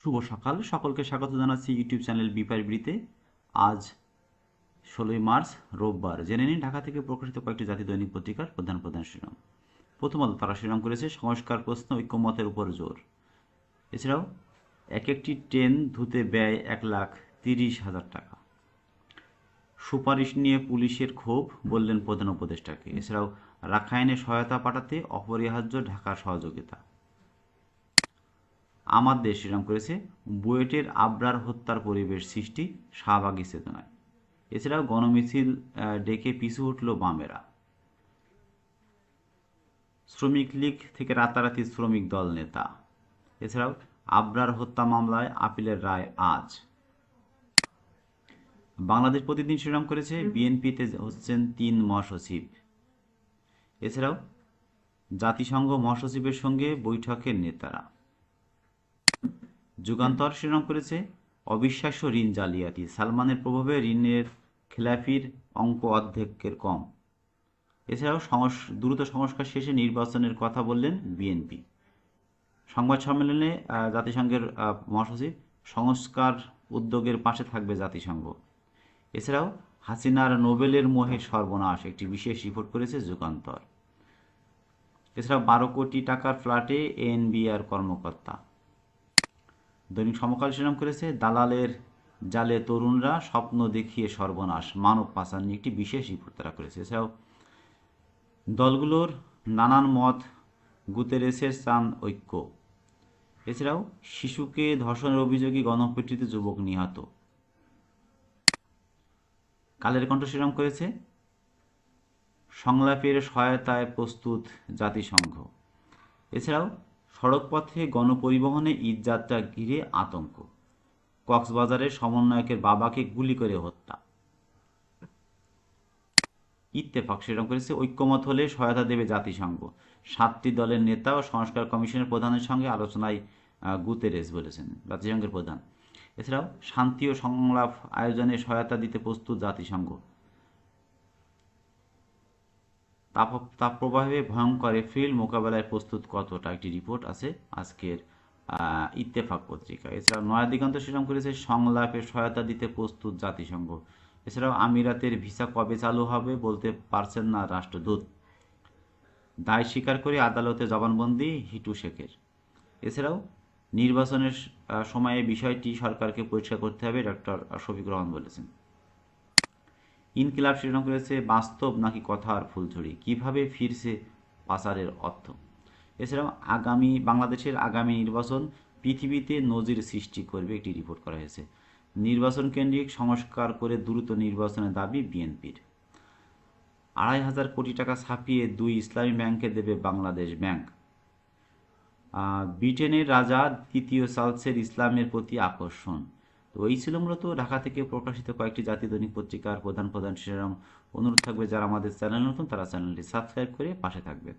শুভ সকাল। সকলকে স্বাগত জানাচ্ছি ইউটিউব চ্যানেল বিপারবিড়িতে আজ ষোলোই মার্চ, রোববার। জেনে নিন ঢাকা থেকে প্রকাশিত কয়েকটি জাতি দৈনিক পত্রিকার প্রধান প্রধান শিরোনাম। প্রথমত তারা শিরোনাম করেছে, সংস্কার প্রশ্ন, ঐক্যমতের উপর জোর। এছাড়াও, এক একটি ট্রেন ধুতে ব্যয় এক লাখ তিরিশ হাজার টাকা। সুপারিশ নিয়ে পুলিশের ক্ষোভ, বললেন প্রধান উপদেষ্টাকে। এছাড়াও, রাখাইনে সহায়তা পাঠাতে অপরিহার্য ঢাকার সহযোগিতা। আমার দেশ শ্রীরাম করেছে বুয়েটের আবরার হত্যার পরিবেশ সৃষ্টি শাহবাগী চেতনায় এছাড়াও গণমিছিল ডেকে পিছু উঠল বামেরা। শ্রমিক লীগ থেকে রাতারাতি শ্রমিক দল নেতা। এছাড়াও আবরার হত্যা মামলায় আপিলের রায় আজ। বাংলাদেশ প্রতিদিন শিরোনাম করেছে বিএনপিতে হচ্ছেন তিন মহাসচিব। এছাড়াও জাতিসংঘ মহাসচিবের সঙ্গে বৈঠকের নেতারা। যুগান্তর শিরোনাম করেছে অবিশ্বাস্য ঋণ জালিয়াতি। সালমানের প্রভাবে ঋণের খেলাফির অঙ্ক অর্ধেকের কম। এছাড়াও দ্রুত সংস্কার শেষে নির্বাচনের কথা বললেন বিএনপি। সংবাদ সম্মেলনে জাতিসংঘের মহাসচিব সংস্কার উদ্যোগের পাশে থাকবে জাতিসংঘ। এছাড়াও হাসিনার নোবেলের মোহে সর্বনাশ একটি বিশেষ রিপোর্ট করেছে যুগান্তর। এছাড়াও বারো কোটি টাকার ফ্ল্যাটে এনবিআর কর্মকর্তা। দৈনিক সমকাল শিরোনাম করেছে, দালালের জালে তরুণরা স্বপ্ন দেখিয়ে সর্বনাশ। মানব পাচার নিয়ে একটি বিশেষ রিপোর্ট তারা করেছে। এছাড়াও দলগুলোর নানান মত গুতেরেসের চান ঐক্য। এছাড়াও শিশুকে ধর্ষণের অভিযোগে গণপিটুনিতে যুবক নিহত। কালের কণ্ঠ শিরোনাম করেছে, সংলাপের সহায়তায় প্রস্তুত জাতিসংঘ। এছাড়াও সড়কপথে গণপরিবহনে ঈদযাত্রা ঘিরে আতঙ্ক। কক্সবাজারের সমন্বয়কের বাবাকে গুলি করে হত্যা। ইত্তেফাক সেরকম করেছে ঐক্যমত হলে সহায়তা দেবে জাতিসংঘ। সাতটি দলের নেতা ও সংস্কার কমিশনের প্রধানের সঙ্গে আলোচনায় গুতেরেস বলেছেন জাতিসংঘের প্রধান। এছাড়াও শান্তি ও সংলাপ আয়োজনে সহায়তা দিতে প্রস্তুত জাতিসংঘ। তাপ, তাপপ্রবাহে ভয়ঙ্কর এপ্রিল মোকাবেলায় প্রস্তুত কতটা? একটি রিপোর্ট আছে আজকের ইত্তেফাক পত্রিকা এছাড়াও নয়া দিগন্ত শিরোনাম করেছে সংলাপে সহায়তা দিতে প্রস্তুত জাতিসংঘ। এছাড়াও আমিরাতের ভিসা কবে চালু হবে বলতে পারছেন না রাষ্ট্রদূত। দায় স্বীকার করে আদালতে জবানবন্দি হিটু শেখের। এছাড়াও নির্বাচনের সময়ে বিষয়টি সরকারকে পরিষ্কার করতে হবে, ডক্টর শফিকুর রহমান বলেছেন। ইনকিলাব শিরোনাম করেছে বাস্তব নাকি কথার ফুলঝুরি? কীভাবে ফিরছে পাচারের অর্থ? এছাড়াও আগামী, বাংলাদেশের আগামী নির্বাচন পৃথিবীতে নজির সৃষ্টি করবে একটি রিপোর্ট করা হয়েছে। নির্বাচন কেন্দ্রিক সংস্কার করে দ্রুত নির্বাচনের দাবি বিএনপির। আড়াই হাজার কোটি টাকা ছাপিয়ে দুই ইসলামী ব্যাংকে দেবে বাংলাদেশ ব্যাংক। ব্রিটেনের রাজা তৃতীয় চার্লসের ইসলামের প্রতি আকর্ষণ। তো এই ছিল মূলত ঢাকা থেকে প্রকাশিত কয়েকটি জাতি দৈনিক পত্রিকার প্রধান প্রধান শিরোনাম। অনুরোধ থাকবে যারা আমাদের চ্যানেল নতুন, তারা চ্যানেলটি সাবস্ক্রাইব করে পাশে থাকবেন।